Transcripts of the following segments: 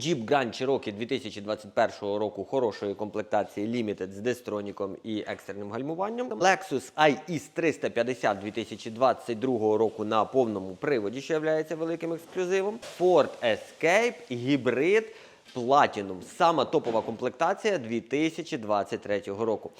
Jeep Grand Cherokee 2021 року хорошої комплектації Limited з дистроніком і екстерним гальмуванням. Lexus IS 350 2022 року на повному приводі, що є великим ексклюзивом. Ford Escape гібрид Platinum. Сама топова комплектація 2023 року.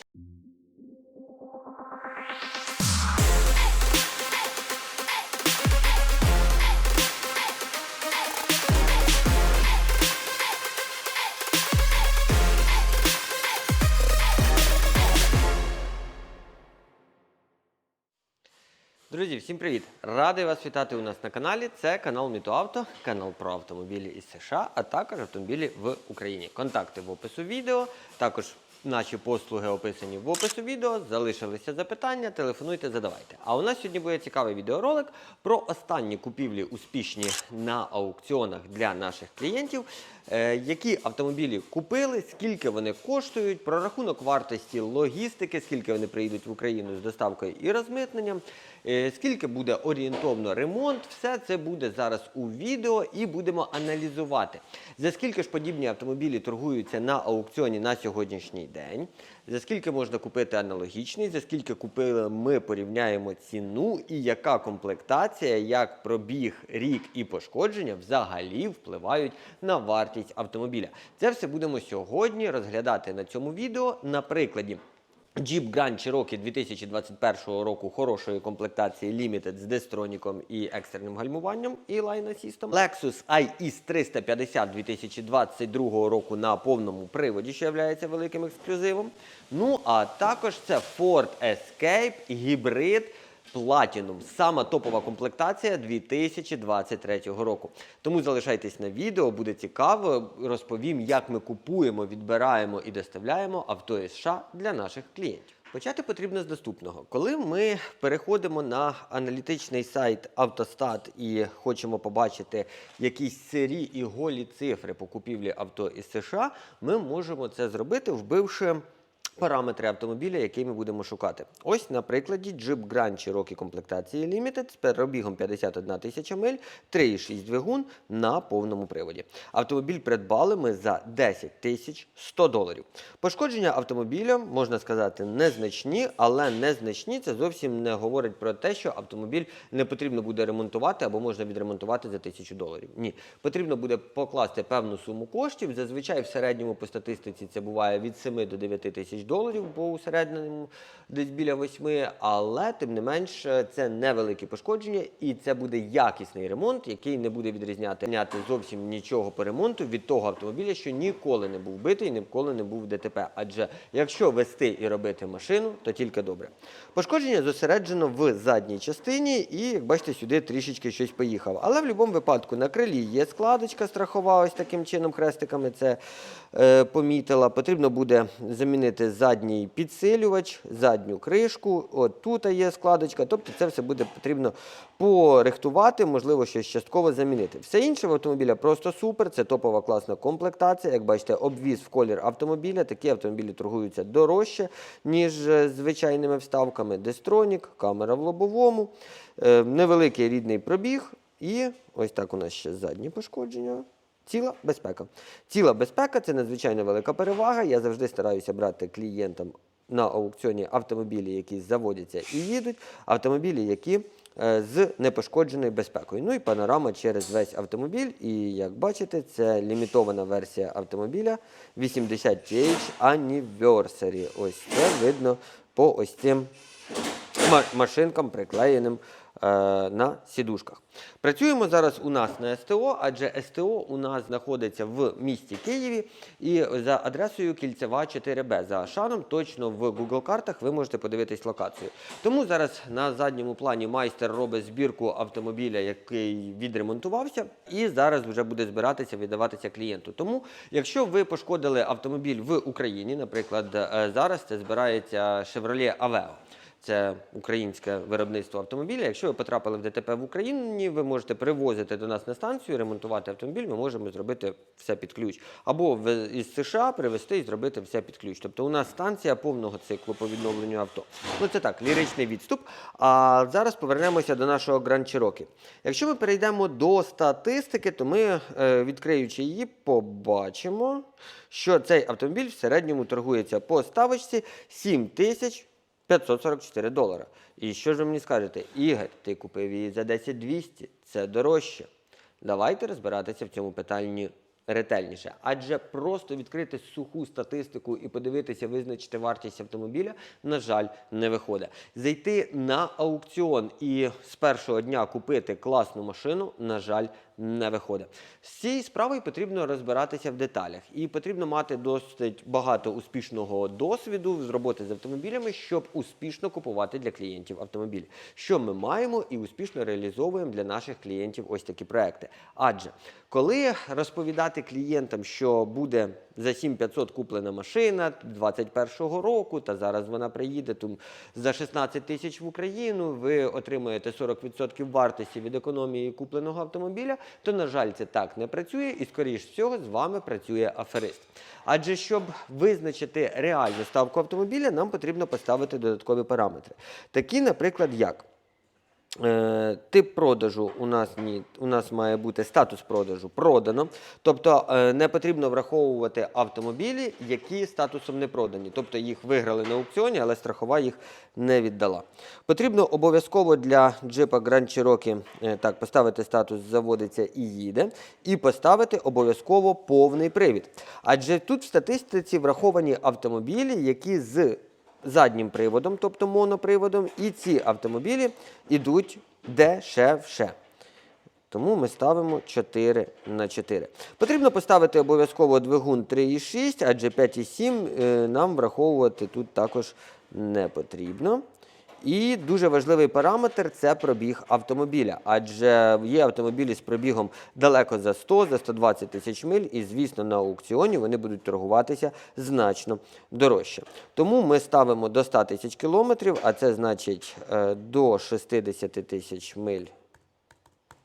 Друзі, всім привіт! Радий вас вітати у нас на каналі. Це канал Мітоавто, канал про автомобілі із США, а також автомобілі в Україні. Контакти в опису відео. Також наші послуги описані в опису відео. Залишилися запитання, телефонуйте, задавайте. А у нас сьогодні буде цікавий відеоролик про останні купівлі успішні на аукціонах для наших клієнтів. Е, Які автомобілі купили, скільки вони коштують, прорахунок вартості логістики, скільки вони приїдуть в Україну з доставкою і розмитненням, е, скільки буде орієнтовно ремонт, все це буде зараз у відео і будемо аналізувати. За скільки ж подібні автомобілі торгуються на аукціоні на сьогоднішній день, за скільки можна купити аналогічний, за скільки купили, ми порівняємо ціну і яка комплектація, як пробіг, рік і пошкодження взагалі впливають на вартість автомобіля. Це все будемо сьогодні розглядати на цьому відео на прикладі. Jeep Grand Cherokee 2021 року хорошої комплектації Limited з дистроніком і екстреним гальмуванням і Line Assist. Lexus IS 350 2022 року на повному приводі, що є великим ексклюзивом. Ну а також це Ford Escape гібрид Platinum. Сама топова комплектація 2023 року. Тому залишайтесь на відео, буде цікаво. Розповім, як ми купуємо, відбираємо і доставляємо авто із США для наших клієнтів. Почати потрібно з доступного. Коли ми переходимо на аналітичний сайт Автостат і хочемо побачити якісь сирі і голі цифри по купівлі авто із США, ми можемо це зробити, вбивши параметри автомобіля, який ми будемо шукати. Ось на прикладі Jeep Grand Cherokee комплектації Limited з перебігом 51 тисяча миль, 3,6 двигун на повному приводі. Автомобіль придбали ми за 10 тисяч 100 доларів. Пошкодження автомобіля, можна сказати, незначні, але незначні це зовсім не говорить про те, що автомобіль не потрібно буде ремонтувати або можна відремонтувати за тисячу доларів. Ні, потрібно буде покласти певну суму коштів. Зазвичай в середньому по статистиці це буває від 7 до 9 тисяч бо у середньому десь біля 8, але тим не менш це невеликі пошкодження і це буде якісний ремонт, який не буде відрізняти зовсім нічого по ремонту від того автомобіля, що ніколи не був битий, ніколи не був ДТП. Адже якщо вести і робити машину, то тільки добре. Пошкодження зосереджено в задній частині, і як бачите, сюди трішечки щось поїхав. Але в будь-якому випадку на крилі є складочка страхова, ось таким чином хрестиками це е, помітила. Потрібно буде замінити задній підсилювач, задню кришку. От тут є складочка. Тобто це все буде потрібно порихтувати, можливо, щось частково замінити. Все інше в автомобіля просто супер. Це топова класна комплектація. Як бачите, обвіз в колір автомобіля. Такі автомобілі торгуються дорожче, ніж е, звичайними вставками. Дестронік, камера в лобовому, е, невеликий рідний пробіг. І ось так у нас ще задні пошкодження. Ціла безпека. Ціла безпека це надзвичайно велика перевага. Я завжди стараюся брати клієнтам на аукціоні автомобілі, які заводяться і їдуть, автомобілі, які е, з непошкодженою безпекою. Ну і панорама через весь автомобіль. І як бачите, це лімітована версія автомобіля 80TH Anniversary. Ось це видно по ось цим машинкам, приклеєним е, на сідушках. Працюємо зараз у нас на СТО, адже СТО у нас знаходиться в місті Києві і за адресою Кільцева 4Б. За Ашаном, точно в Google картах ви можете подивитись локацію. Тому зараз на задньому плані майстер робить збірку автомобіля, який відремонтувався, і зараз вже буде збиратися, віддаватися клієнту. Тому, якщо ви пошкодили автомобіль в Україні, наприклад, е, зараз це збирається Chevrolet Aveo. Це українське виробництво автомобіля. Якщо ви потрапили в ДТП в Україні, ви можете привозити до нас на станцію, ремонтувати автомобіль. Ми можемо зробити все під ключ. Або в- із США привезти і зробити все під ключ. Тобто у нас станція повного циклу по відновленню авто. Ну це так, ліричний відступ. А зараз повернемося до нашого Grand. Якщо ми перейдемо до статистики, то ми, е, відкриючи її, побачимо, що цей автомобіль в середньому торгується по ставочці 7 тисяч 544 долара. І що ж ви мені скажете? Ігор, ти купив її за 10 200, це дорожче. Давайте розбиратися в цьому питанні ретельніше. Адже просто відкрити суху статистику і подивитися, визначити вартість автомобіля, на жаль, не виходить. Зайти на аукціон і з першого дня купити класну машину, на жаль, не виходить. З цією справою потрібно розбиратися в деталях, і потрібно мати досить багато успішного досвіду з роботи з автомобілями, щоб успішно купувати для клієнтів автомобіль. Що ми маємо і успішно реалізовуємо для наших клієнтів ось такі проекти. Адже коли розповідати клієнтам, що буде за 7500 куплена машина 21-го року, та зараз вона приїде там, за 16 тисяч в Україну, ви отримуєте 40% вартості від економії купленого автомобіля, то, на жаль, це так не працює, і, скоріш всього, з вами працює аферист. Адже щоб визначити реальну ставку автомобіля, нам потрібно поставити додаткові параметри. Такі, наприклад, як Тип продажу у нас ні, у нас має бути статус продажу продано. Тобто е, не потрібно враховувати автомобілі, які статусом не продані. Тобто їх виграли на аукціоні, але страхова їх не віддала. Потрібно обов'язково для джипа Grand Cherokee е, так, поставити статус заводиться і їде, і поставити обов'язково повний привід. Адже тут в статистиці враховані автомобілі, які з заднім приводом, тобто моноприводом, і ці автомобілі йдуть дешевше. Тому ми ставимо 4 на 4. Потрібно поставити обов'язково двигун 3,6, адже 5,7 е, нам враховувати тут також не потрібно. І дуже важливий параметр це пробіг автомобіля, адже є автомобілі з пробігом далеко за 100, за 120 тисяч миль, і, звісно, на аукціоні вони будуть торгуватися значно дорожче. Тому ми ставимо до 100 тисяч кілометрів, а це значить е, до 60 тисяч миль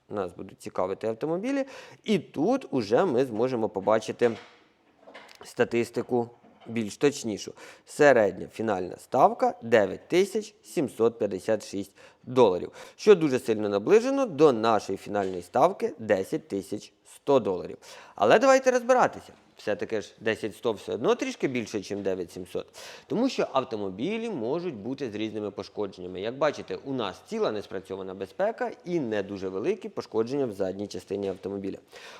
нас будуть цікавити автомобілі. І тут уже ми зможемо побачити статистику більш точнішу. Середня фінальна ставка 9756 доларів, що дуже сильно наближено до нашої фінальної ставки 10100 доларів. Але давайте розбиратися. Все-таки ж 10-100 все одно трішки більше, ніж 9700. Тому що автомобілі можуть бути з різними пошкодженнями. Як бачите, у нас ціла неспрацьована безпека і не дуже великі пошкодження в задній частині автомобіля.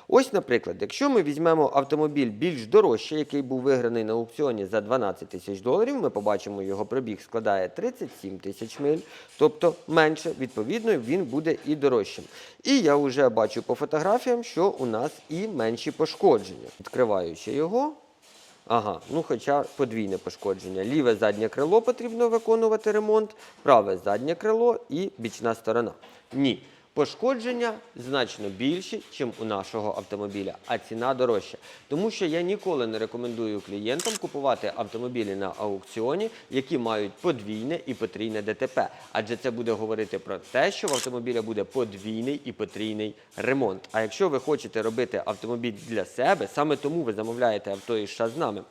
Ось, наприклад, якщо ми візьмемо автомобіль більш дорожчий, який був виграний на аукціоні за 12 тисяч доларів, ми побачимо, його пробіг складає 37 тисяч миль, тобто менше, відповідно, він буде і дорожчим. І я вже бачу по фотографіям, що у нас і менші пошкодження. Відкриваючи його, Ага, ну хоча подвійне пошкодження. Ліве заднє крило потрібно виконувати ремонт, праве заднє крило і бічна сторона. Ні. Пошкодження значно більші, ніж у нашого автомобіля, а ціна дорожча. Тому що я ніколи не рекомендую клієнтам купувати автомобілі на аукціоні, які мають подвійне і потрійне ДТП. Адже це буде говорити про те, що в автомобіля буде подвійний і потрійний ремонт. А якщо ви хочете робити автомобіль для себе, саме тому ви замовляєте авто із США з нами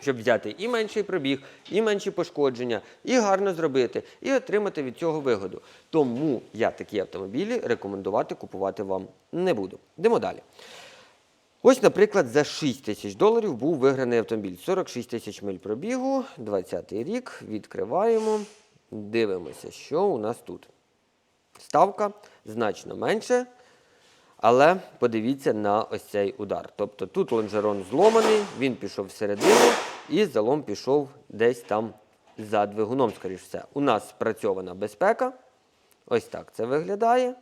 щоб взяти і менший пробіг, і менші пошкодження, і гарно зробити, і отримати від цього вигоду. Тому я такі автомобілі рекомендувати купувати вам не буду. Йдемо далі. Ось, наприклад, за 6 тисяч доларів був виграний автомобіль. 46 тисяч миль пробігу, 20-й рік. Відкриваємо, дивимося, що у нас тут. Ставка значно менше. Але подивіться на ось цей удар. Тобто тут лонжерон зломаний, він пішов всередину і залом пішов десь там за двигуном, скоріш все. У нас спрацьована безпека. Ось так це виглядає.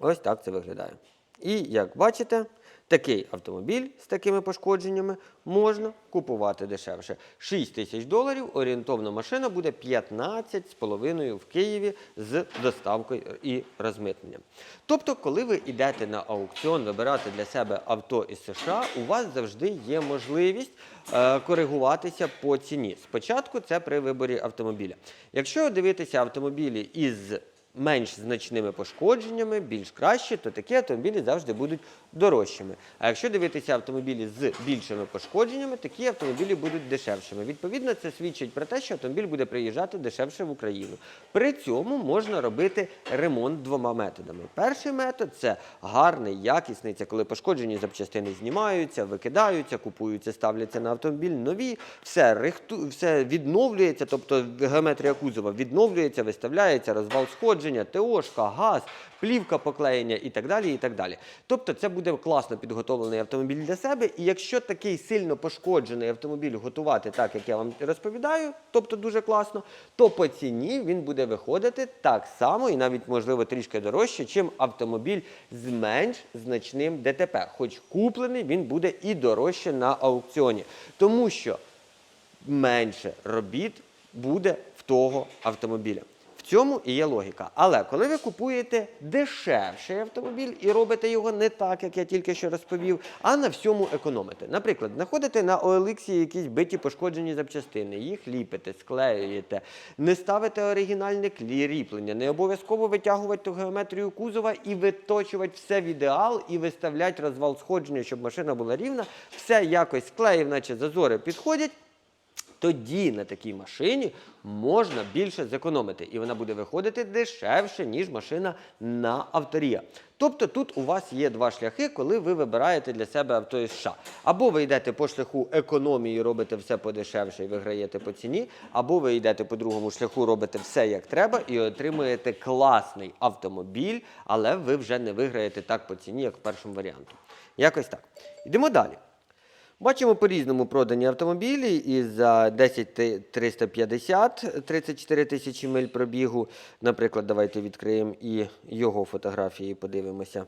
Ось так це виглядає. І як бачите, Такий автомобіль з такими пошкодженнями можна купувати дешевше. 6 тисяч доларів орієнтовна машина буде 15,5 в Києві з доставкою і розмитненням. Тобто, коли ви йдете на аукціон вибирати для себе авто із США, у вас завжди є можливість е, коригуватися по ціні. Спочатку це при виборі автомобіля. Якщо дивитися автомобілі із менш значними пошкодженнями, більш кращі, то такі автомобілі завжди будуть дорожчими. А якщо дивитися автомобілі з більшими пошкодженнями, такі автомобілі будуть дешевшими. Відповідно, це свідчить про те, що автомобіль буде приїжджати дешевше в Україну. При цьому можна робити ремонт двома методами. Перший метод це гарний, якісний, це коли пошкоджені запчастини знімаються, викидаються, купуються, ставляться на автомобіль нові, все рихту, все відновлюється, тобто геометрія кузова відновлюється, виставляється, розвал сходження, ТОшка, газ, плівка поклеєння і так далі. і так далі. Тобто це буде класно підготовлений автомобіль для себе. І якщо такий сильно пошкоджений автомобіль готувати так, як я вам розповідаю, тобто дуже класно, то по ціні він буде виходити так само і навіть можливо трішки дорожче, чим автомобіль з менш значним ДТП. Хоч куплений він буде і дорожче на аукціоні. Тому що менше робіт буде в того автомобіля. Цьому і є логіка. Але коли ви купуєте дешевший автомобіль і робите його не так, як я тільки що розповів, а на всьому економите. Наприклад, знаходите на OLX якісь биті пошкоджені запчастини, їх ліпите, склеюєте, не ставите оригінальне клі- не обов'язково витягувати ту геометрію кузова і виточувати все в ідеал і виставляти розвал сходження, щоб машина була рівна. Все якось склеїв, наче зазори підходять тоді на такій машині можна більше зекономити, і вона буде виходити дешевше, ніж машина на авторія. Тобто тут у вас є два шляхи, коли ви вибираєте для себе авто із США. Або ви йдете по шляху економії, робите все подешевше і виграєте по ціні, або ви йдете по другому шляху, робите все як треба і отримуєте класний автомобіль, але ви вже не виграєте так по ціні, як в першому варіанті. Якось так. Йдемо далі. Бачимо по-різному продані автомобілі і за 10 350 34 тисячі миль пробігу. Наприклад, давайте відкриємо і його фотографії, подивимося.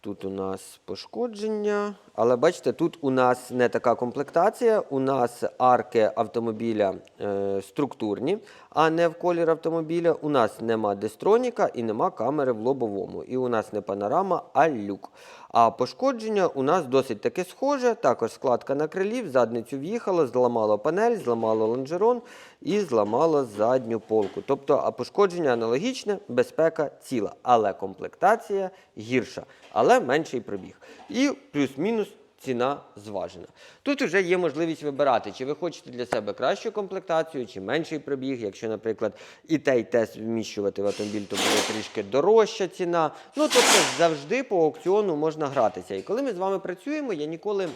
Тут у нас пошкодження, але бачите, тут у нас не така комплектація. У нас арки автомобіля е, структурні, а не в колір автомобіля. У нас нема дистроніка і нема камери в лобовому. І у нас не панорама, а люк. А пошкодження у нас досить таки схоже. Також складка на крилі, в задницю в'їхало, зламало панель, зламало лонжерон і зламало задню полку. Тобто, а пошкодження аналогічне, безпека ціла, але комплектація гірша, але менший пробіг. І плюс-мінус ціна зважена. Тут вже є можливість вибирати, чи ви хочете для себе кращу комплектацію, чи менший пробіг. Якщо, наприклад, і те, і те вміщувати в автомобіль, то буде трішки дорожча ціна. Ну, тобто завжди по аукціону можна гратися. І коли ми з вами працюємо, я ніколи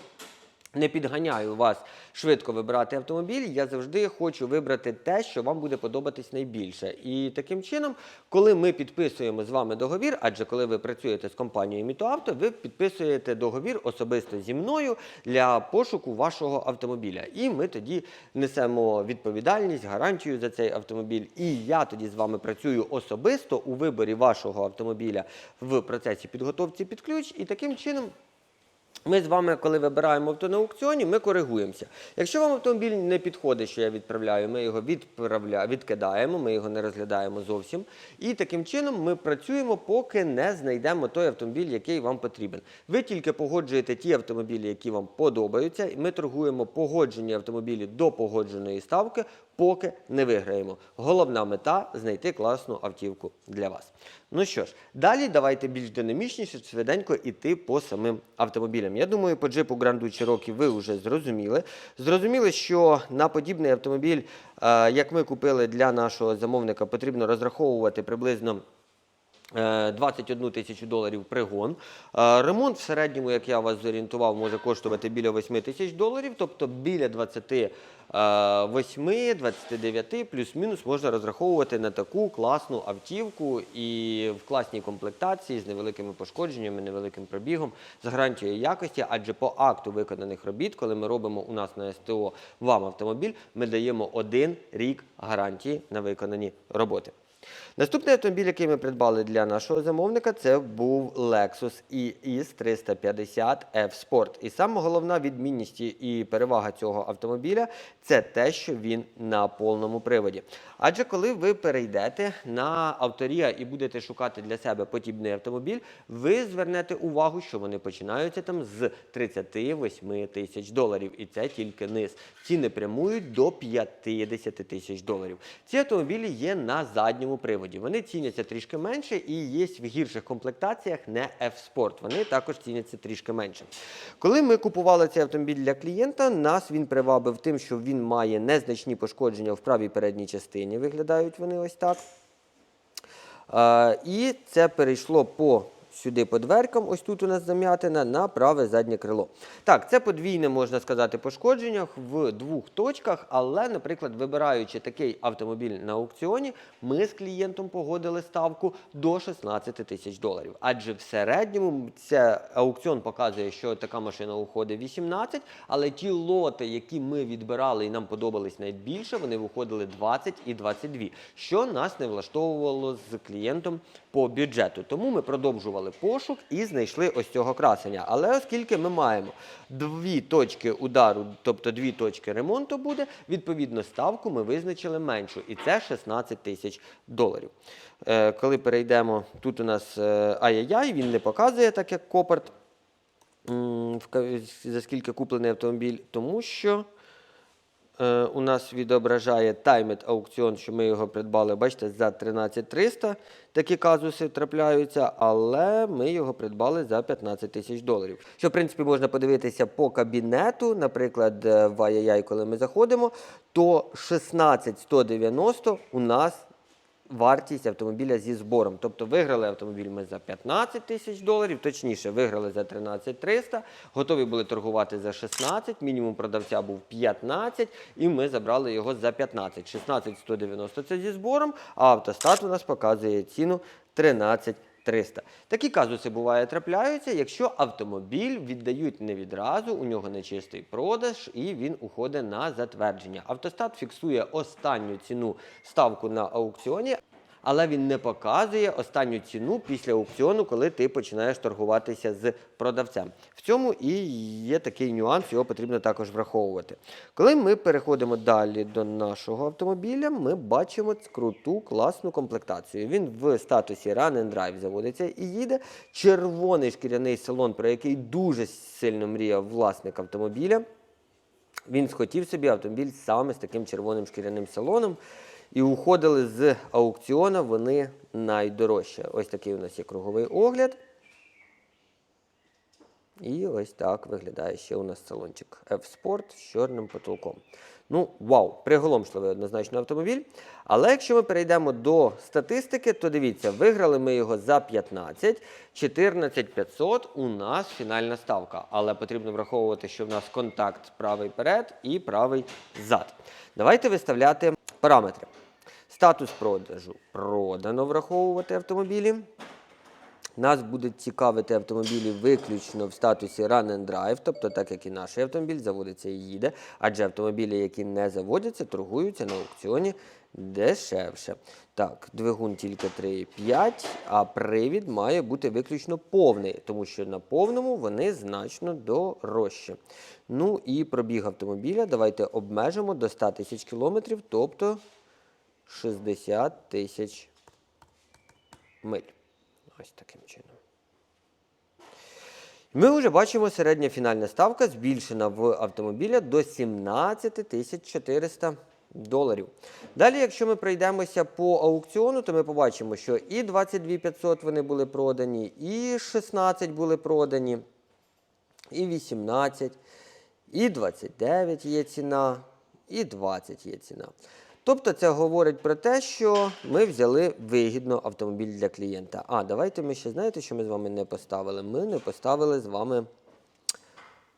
не підганяю вас швидко вибирати автомобіль. Я завжди хочу вибрати те, що вам буде подобатись найбільше. І таким чином, коли ми підписуємо з вами договір, адже коли ви працюєте з компанією Мітоавто, ви підписуєте договір особисто зі мною для пошуку вашого автомобіля. І ми тоді несемо відповідальність, гарантію за цей автомобіль. І я тоді з вами працюю особисто у виборі вашого автомобіля в процесі підготовці під ключ. І таким чином. Ми з вами, коли вибираємо авто на аукціоні, ми коригуємося. Якщо вам автомобіль не підходить, що я відправляю, ми його відправля... відкидаємо, ми його не розглядаємо зовсім. І таким чином ми працюємо, поки не знайдемо той автомобіль, який вам потрібен. Ви тільки погоджуєте ті автомобілі, які вам подобаються. і Ми торгуємо погоджені автомобілі до погодженої ставки, поки не виграємо. Головна мета знайти класну автівку для вас. Ну що ж, далі давайте більш динамічніше, швиденько іти по самим автомобілям. Я думаю, по джипу Grand Cherokee ви вже зрозуміли. Зрозуміли, що на подібний автомобіль, е, як ми купили для нашого замовника, потрібно розраховувати приблизно. Е, 21 тисячу доларів пригон. Е, Ремонт в середньому, як я вас зорієнтував, може коштувати біля 8 тисяч доларів, тобто біля 28-29 плюс-мінус можна розраховувати на таку класну автівку і в класній комплектації з невеликими пошкодженнями, невеликим пробігом, з гарантією якості, адже по акту виконаних робіт, коли ми робимо у нас на СТО вам автомобіль, ми даємо один рік гарантії на виконані роботи. Наступний автомобіль, який ми придбали для нашого замовника, це був Lexus ES 350 F Sport. І саме головна відмінність і перевага цього автомобіля це те, що він на повному приводі. Адже коли ви перейдете на авторія і будете шукати для себе подібний автомобіль, ви звернете увагу, що вони починаються там з 38 тисяч доларів. І це тільки низ. Ціни прямують до 50 тисяч доларів. Ці автомобілі є на задньому приводі. Вони ціняться трішки менше і є в гірших комплектаціях не F-Sport. Вони також ціняться трішки менше. Коли ми купували цей автомобіль для клієнта, нас він привабив тим, що він має незначні пошкодження в правій передній частині. Виглядають вони ось так. Е, І це перейшло по сюди по дверкам, ось тут у нас зам'ятина, на праве заднє крило. Так, це подвійне, можна сказати, пошкодження в двох точках, але, наприклад, вибираючи такий автомобіль на аукціоні, ми з клієнтом погодили ставку до 16 тисяч доларів. Адже в середньому це аукціон показує, що така машина уходить 18, але ті лоти, які ми відбирали і нам подобались найбільше, вони виходили 20 і 22, що нас не влаштовувало з клієнтом по бюджету. Тому ми продовжували пошук і знайшли ось цього красення. Але оскільки ми маємо дві точки удару, тобто дві точки ремонту буде, відповідно ставку ми визначили меншу, і це 16 тисяч доларів. Е, коли перейдемо, тут у нас е, ай-яй-яй, він не показує так, як Копарт, за скільки куплений автомобіль, тому що у нас відображає таймет аукціон, що ми його придбали, бачите, за 13300 такі казуси трапляються, але ми його придбали за 15 тисяч доларів. Що, в принципі, можна подивитися по кабінету, наприклад, е, в ай коли ми заходимо, то 16190 у нас вартість автомобіля зі збором. Тобто виграли автомобіль ми за 15 тисяч доларів, точніше, виграли за 13 300, готові були торгувати за 16, мінімум продавця був 15, і ми забрали його за 15. 16 190 це зі збором, а автостат у нас показує ціну 13 300. Такі казуси буває трапляються, якщо автомобіль віддають не відразу, у нього нечистий продаж і він уходить на затвердження. Автостат фіксує останню ціну ставку на аукціоні. Але він не показує останню ціну після аукціону, коли ти починаєш торгуватися з продавцем. В цьому і є такий нюанс, його потрібно також враховувати. Коли ми переходимо далі до нашого автомобіля, ми бачимо круту класну комплектацію. Він в статусі Run and Drive заводиться і їде. Червоний шкіряний салон, про який дуже сильно мріяв власник автомобіля. Він схотів собі автомобіль саме з таким червоним шкіряним салоном. І уходили з аукціону вони найдорожче. Ось такий у нас є круговий огляд. І ось так виглядає ще у нас салончик F-Sport з чорним потолком. Ну, вау, приголомшливий однозначно автомобіль. Але якщо ми перейдемо до статистики, то дивіться, виграли ми його за 15, 14 500 у нас фінальна ставка. Але потрібно враховувати, що в нас контакт правий перед і правий зад. Давайте виставляти параметри. Статус продажу продано враховувати автомобілі. Нас будуть цікавити автомобілі виключно в статусі Run and Drive, тобто так як і наш автомобіль заводиться і їде, адже автомобілі, які не заводяться, торгуються на аукціоні дешевше. Так, двигун тільки 3,5, а привід має бути виключно повний, тому що на повному вони значно дорожчі. Ну і пробіг автомобіля давайте обмежимо до 100 тисяч кілометрів, тобто 60 тисяч миль. Ось таким чином. Ми вже бачимо, середня фінальна ставка збільшена в автомобіля до 17 тисяч 400 доларів. Далі, якщо ми пройдемося по аукціону, то ми побачимо, що і 22 500 вони були продані, і 16 були продані, і 18, і 29 є ціна, і 20 є ціна. Тобто це говорить про те, що ми взяли вигідно автомобіль для клієнта. А, давайте ми ще знаєте, що ми з вами не поставили? Ми не поставили з вами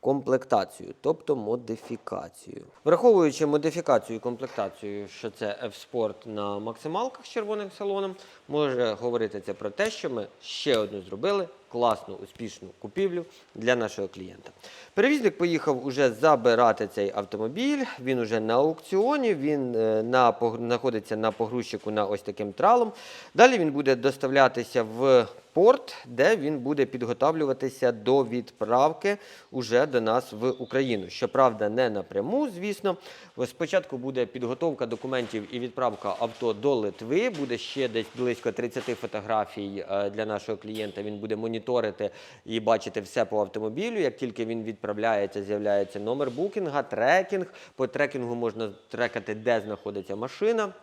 комплектацію, тобто модифікацію. Враховуючи модифікацію і комплектацію, що це F-Sport на максималках з червоним салоном, може говорити це про те, що ми ще одну зробили класну, успішну купівлю для нашого клієнта. Перевізник поїхав уже забирати цей автомобіль. Він уже на аукціоні, він е, на, знаходиться на погрузчику на ось таким тралом. Далі він буде доставлятися в порт, де він буде підготовлюватися до відправки уже до нас в Україну. Щоправда, не напряму, звісно. Спочатку буде підготовка документів і відправка авто до Литви. Буде ще десь близько 30 фотографій е, для нашого клієнта. Він буде моніторити і бачити все по автомобілю. Як тільки він відправляється, з'являється номер букінга, трекінг. По трекінгу можна трекати, де знаходиться машина.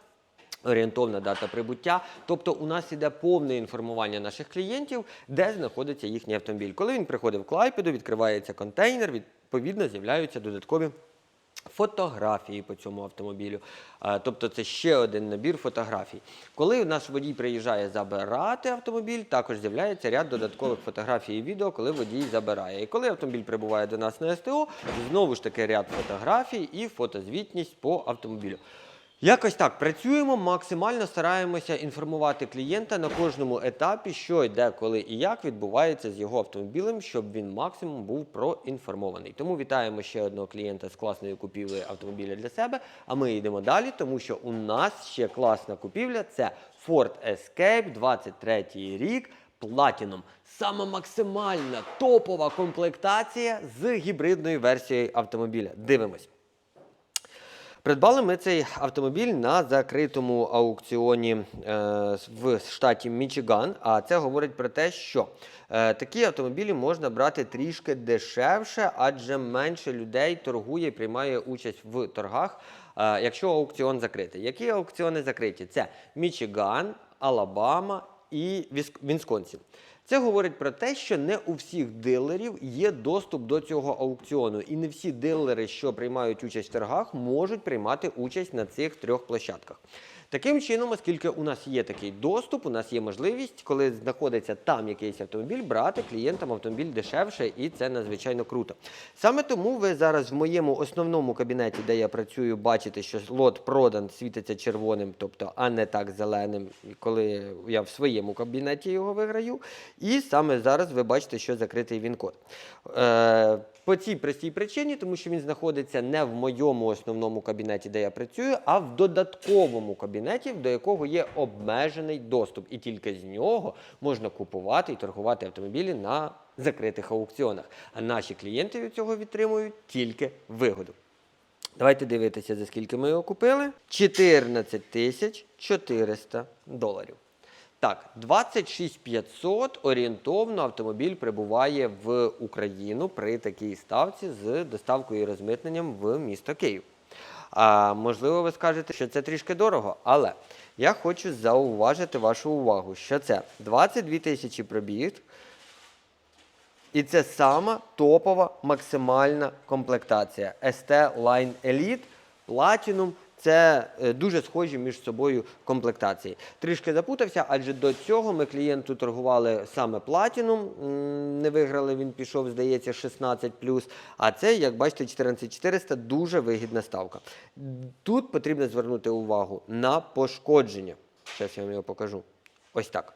Орієнтовна дата прибуття. Тобто у нас іде повне інформування наших клієнтів, де знаходиться їхній автомобіль. Коли він приходить в Клайпеду, відкривається контейнер, відповідно з'являються додаткові фотографії по цьому автомобілю. Тобто це ще один набір фотографій. Коли наш водій приїжджає забирати автомобіль, також з'являється ряд додаткових фотографій і відео, коли водій забирає. І коли автомобіль прибуває до нас на СТО, знову ж таки ряд фотографій і фотозвітність по автомобілю. Якось так працюємо, максимально стараємося інформувати клієнта на кожному етапі, що йде, коли і як відбувається з його автомобілем, щоб він максимум був проінформований. Тому вітаємо ще одного клієнта з класною купівлею автомобіля для себе. А ми йдемо далі, тому що у нас ще класна купівля це Ford Escape 23 рік. Platinum. Саме максимальна топова комплектація з гібридною версією автомобіля. Дивимось. Придбали ми цей автомобіль на закритому аукціоні е, в штаті Мічиган. А це говорить про те, що е, такі автомобілі можна брати трішки дешевше, адже менше людей торгує і приймає участь в торгах, е, якщо аукціон закритий. Які аукціони закриті? Це Мічиган, Алабама і Віск- Вісконсін. Це говорить про те, що не у всіх дилерів є доступ до цього аукціону, і не всі дилери, що приймають участь в торгах, можуть приймати участь на цих трьох площадках. Таким чином, оскільки у нас є такий доступ, у нас є можливість, коли знаходиться там якийсь автомобіль, брати клієнтам автомобіль дешевше, і це надзвичайно круто. Саме тому ви зараз в моєму основному кабінеті, де я працюю, бачите, що лот продан світиться червоним, тобто, а не так зеленим, коли я в своєму кабінеті його виграю. І саме зараз ви бачите, що закритий він код. Е, по цій простій причині, тому що він знаходиться не в моєму основному кабінеті, де я працюю, а в додатковому кабінеті, до якого є обмежений доступ. І тільки з нього можна купувати і торгувати автомобілі на закритих аукціонах. А наші клієнти від цього відтримують тільки вигоду. Давайте дивитися, за скільки ми його купили. 14 тисяч 400 доларів. Так, 26 500 орієнтовно автомобіль прибуває в Україну при такій ставці з доставкою і розмитненням в місто Київ. А, можливо, ви скажете, що це трішки дорого, але я хочу зауважити вашу увагу, що це 22 тисячі пробіг, і це сама топова максимальна комплектація. ST Line Elite, Platinum. Це е, дуже схожі між собою комплектації. Трішки запутався, адже до цього ми клієнту торгували саме Platinum, м, не виграли, він пішов, здається, 16 А це, як бачите, 14400 дуже вигідна ставка. Тут потрібно звернути увагу на пошкодження. Зараз я вам його покажу. Ось так.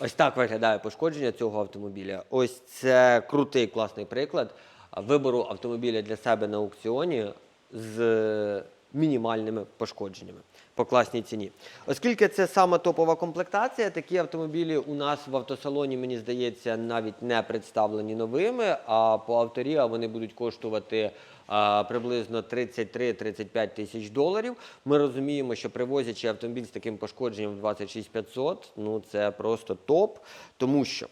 Ось так виглядає пошкодження цього автомобіля. Ось це крутий класний приклад вибору автомобіля для себе на аукціоні з мінімальними пошкодженнями по класній ціні. Оскільки це саме топова комплектація, такі автомобілі у нас в автосалоні, мені здається, навіть не представлені новими, а по авторія вони будуть коштувати а, приблизно 33-35 тисяч доларів. Ми розуміємо, що привозячи автомобіль з таким пошкодженням в 26 500, ну це просто топ, тому що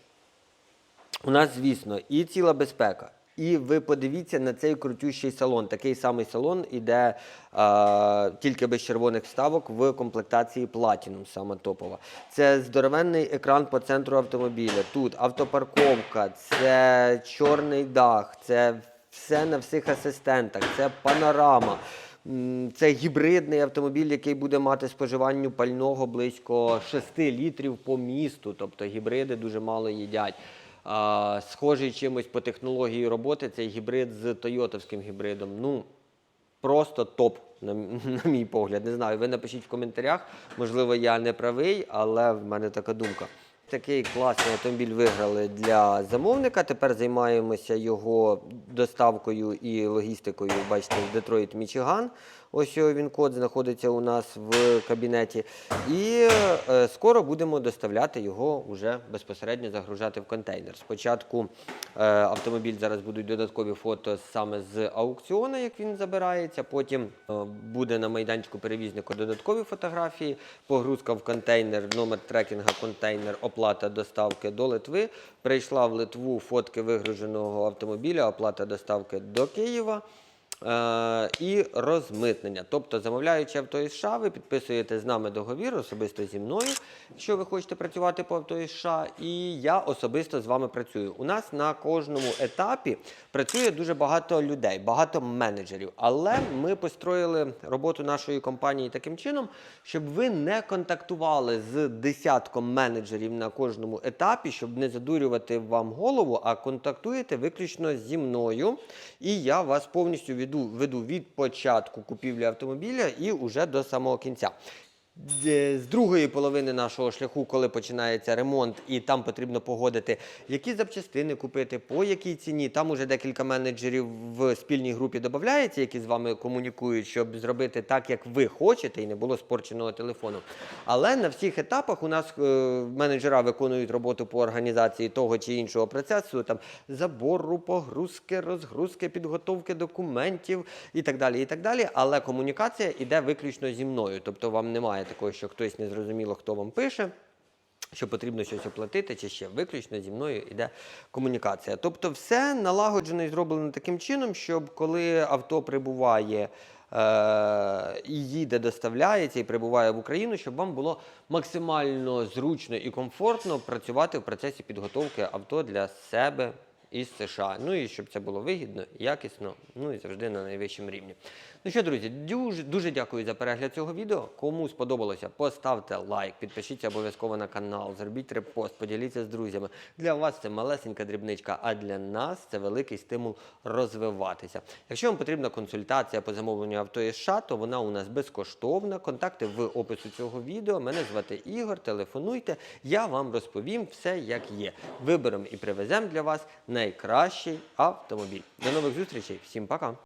у нас, звісно, і ціла безпека. І ви подивіться на цей крутющий салон. Такий самий салон іде а, тільки без червоних вставок в комплектації Platinum, саме топова. Це здоровенний екран по центру автомобіля. Тут автопарковка, це чорний дах, це все на всіх асистентах, це панорама. Це гібридний автомобіль, який буде мати споживанню пального близько 6 літрів по місту. Тобто гібриди дуже мало їдять. А, схожий чимось по технології роботи цей гібрид з тойотовським гібридом. Ну, просто топ, на, на мій погляд. Не знаю, ви напишіть в коментарях. Можливо, я не правий, але в мене така думка. Такий класний автомобіль виграли для замовника. Тепер займаємося його доставкою і логістикою. Бачите, в Детройт, Мічиган. Ось його він код знаходиться у нас в кабінеті. І е, скоро будемо доставляти його вже безпосередньо загружати в контейнер. Спочатку е, автомобіль зараз будуть додаткові фото саме з аукціону, як він забирається. Потім е, буде на майданчику перевізника додаткові фотографії, погрузка в контейнер, номер трекінга, контейнер, оплата доставки до Литви. Прийшла в Литву фотки вигруженого автомобіля, оплата доставки до Києва. Е, і розмитнення. Тобто, замовляючи авто із США, ви підписуєте з нами договір особисто зі мною, якщо ви хочете працювати по авто із США, і я особисто з вами працюю. У нас на кожному етапі працює дуже багато людей, багато менеджерів. Але ми построїли роботу нашої компанії таким чином, щоб ви не контактували з десятком менеджерів на кожному етапі, щоб не задурювати вам голову, а контактуєте виключно зі мною. І я вас повністю веду, веду від початку купівлі автомобіля і вже до самого кінця. Де- З другої половини нашого шляху, коли починається ремонт, і там потрібно погодити, які запчастини купити, по якій ціні. Там уже декілька менеджерів в спільній групі додається, які з вами комунікують, щоб зробити так, як ви хочете, і не було спорченого телефону. Але на всіх етапах у нас е, менеджера виконують роботу по організації того чи іншого процесу, там забору, погрузки, розгрузки, підготовки документів і так далі. І так далі. Але комунікація йде виключно зі мною. Тобто вам немає такого, що хтось не зрозуміло, хто вам пише. Що потрібно щось оплатити, чи ще виключно зі мною йде комунікація. Тобто, все налагоджено і зроблено таким чином, щоб коли авто прибуває е- і їде, доставляється і прибуває в Україну, щоб вам було максимально зручно і комфортно працювати в процесі підготовки авто для себе із США. Ну і щоб це було вигідно, якісно, ну і завжди на найвищому рівні. Ну що, друзі, дуже, дуже дякую за перегляд цього відео. Кому сподобалося, поставте лайк, підпишіться обов'язково на канал, зробіть репост, поділіться з друзями. Для вас це малесенька дрібничка, а для нас це великий стимул розвиватися. Якщо вам потрібна консультація по замовленню авто із США, то вона у нас безкоштовна. Контакти в опису цього відео. Мене звати Ігор. Телефонуйте, я вам розповім все, як є. Виберемо і привеземо для вас найкращий автомобіль. До нових зустрічей, всім пока!